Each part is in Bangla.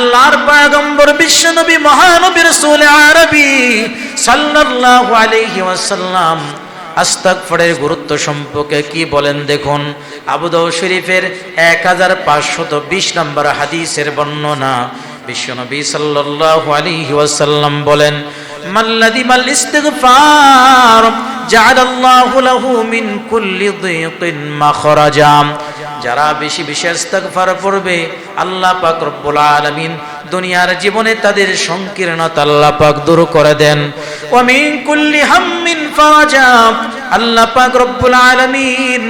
আল্লাহর পয়গম্বর বিশ্বনবী মহানবী রাসূল আরবি সাল্লাল্লাহু আলাইহি ওয়াসাল্লাম। আস্তাগফারের গুরুত্ব সম্পর্কে কি বলেন দেখুন। আবু দাউদ শরীফের 1520 নম্বর হাদিসের বর্ণনা বিশ্বনবী সাল্লাল্লাহু আলাইহি ওয়াসাল্লাম বলেন মাল্লাদি মাল ইস্তিগফার জাআলাল্লাহু লাহু মিন কুল্লি দিকিন মাখরাজা। যারা বেশি বেশি ইস্তিগফার পড়বে আল্লাহ পাক রব্বুল আলামিন দুনিয়ার জীবনে তাদের সংকীর্ণতা আল্লাহ পাক দূর করে দেন। ওয়া মিন কুল্লি হাম্মিন ফারাজা আল্লাহ পাক রব্বুল আলামিন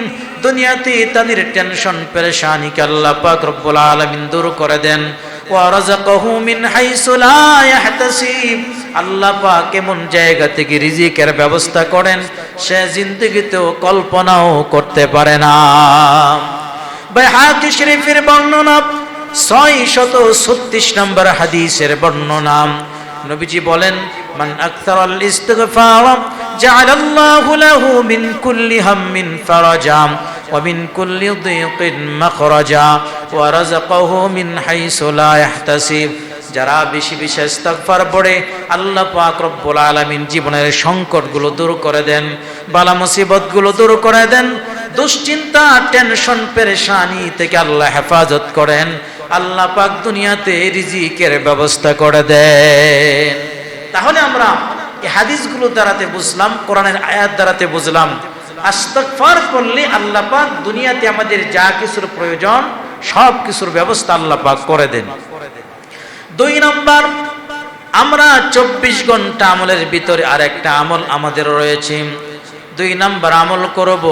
দুনিয়াতে তাদের টেনশন, পেরেশানিকে আল্লাহ পাক রব্বুল আলামিন দূর করে দেন। ওয়া রাযাকাহু মিন হাইসু লা ইয়াহতাসিব। আল্লাহ পাক এমন জায়গা থেকে রিজিকের ব্যবস্থা করেন, সে জিন্দগিতেও কল্পনাও করতে পারে না। বাইহাকি শরীফের বর্ণনা ছয় শত ছত্রিশ নম্বর হাদিসের বর্ণনা। নবীজি বলেন, মান আকতারাল ইস্তিগফার জাআলাল্লাহু লাহু মিন কুল্লি হাম্মিন ফারাজা ওয়া মিন কুল্লি দিকিন মাখরাজা ওয়া রাযাকাহু মিন হাইসু লা ইয়াহতাসিব যারা বেশি বেশি ইস্তিগফার পড়ে, আল্লাহ পাক রব্বুল আলামিন জীবনের সংকটগুলো দূর করে দেন, বালা মুসিবতগুলো দূর করে দেন, দুশ্চিন্তা, টেনশন, পেরেশানি থেকে আল্লাহ হেফাজত করেন। আল্লাহ পাক দুনিয়াতে রিজিকের ব্যবস্থা করে দেন। তাহলে আমরা এই হাদিসগুলো দ্বারাতে বুঝলাম, কোরআনের আয়াত দ্বারাতে বুঝলাম, আস্তগফার করলে আল্লাহ পাক দুনিয়াতে আমাদের যা কিছুর প্রয়োজন, সব কিছুর ব্যবস্থা আল্লাহ পাক করে দেন। দুই নম্বর, আমরা চব্বিশ ঘণ্টা আমলের ভিতরে আর একটা আমল আমাদের রয়েছে। দুই নাম্বার আমল করব,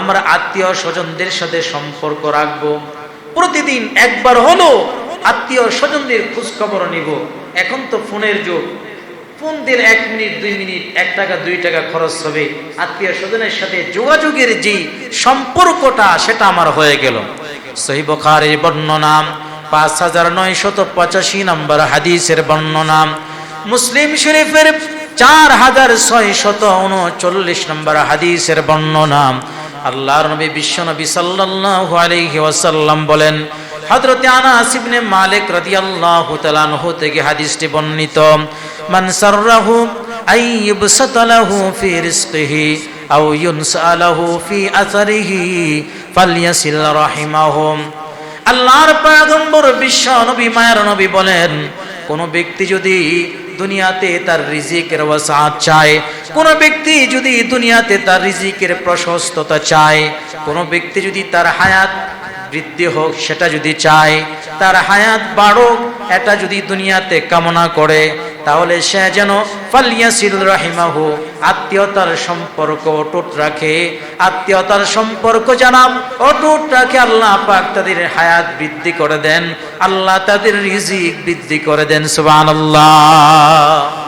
আমরা আত্মীয় স্বজনদের সাথে সম্পর্ক রাখব। প্রতিদিন একবার হলো আত্মীয় স্বজনদের খোঁজ খবর নিব। এখন তো ফোনের যুগ। ফোন দিন এক মিনিট, দুই মিনিট, এক টাকা, দুই টাকা খরচ হবে। আত্মীয় স্বজনের সাথে যোগাযোগের যে সম্পর্কটা, সেটা আমার হয়ে গেল। সহি বখারের বর্ণনা পাঁচ হাজার নয় শত পঁচাশি নম্বর হাদিসের বর্ণনা মুসলিম শরীফের চার হাজার ছয় শত উনচল্লিশ নম্বর হাদিসের বর্ণনা আল্লাহর নবী বিশ্ব নবী সাল্লাল্লাহু আলাইহি ওয়াসাল্লাম বলেন, হযরতে আনাস ইবনে মালিক রাদিয়াল্লাহু তাআলা আনহু থেকে হাদিসটি বর্ণিত, মান সাররাহু আই ইবসাতালাহু ফি রিজকিহি আও ইউনসালাহু ফি আসারিহি ফালইয়াসিল রাহিমাহুম আল্লাহর পয়গম্বর বিশ্ব নবী, মায়ের নবী বলেন, কোন ব্যক্তি যদি দুনিয়াতে তার রিজিকের ওয়াসাত চায়। কোন ব্যক্তি যদি দুনিয়াতে তার রিজিকের প্রশস্ততা চায়, কোন ব্যক্তি যদি তার হায়াত বৃদ্ধি হোক, সেটা যদি চায়, তার হায়াত বাড়ুক, এটা যদি দুনিয়াতে কামনা করে তাহলে সে যেন ফালিয়াসিল রাহিমাহু, আত্মীয়তার সম্পর্ক অটুট রাখে। আত্মীয়তার সম্পর্ক জানাব অটুট রাখে। আল্লাহ পাক তাদের হায়াত বৃদ্ধি করে দেন, আল্লাহ তাদের রিজিক বৃদ্ধি করে দেন, সুবহানাল্লাহ।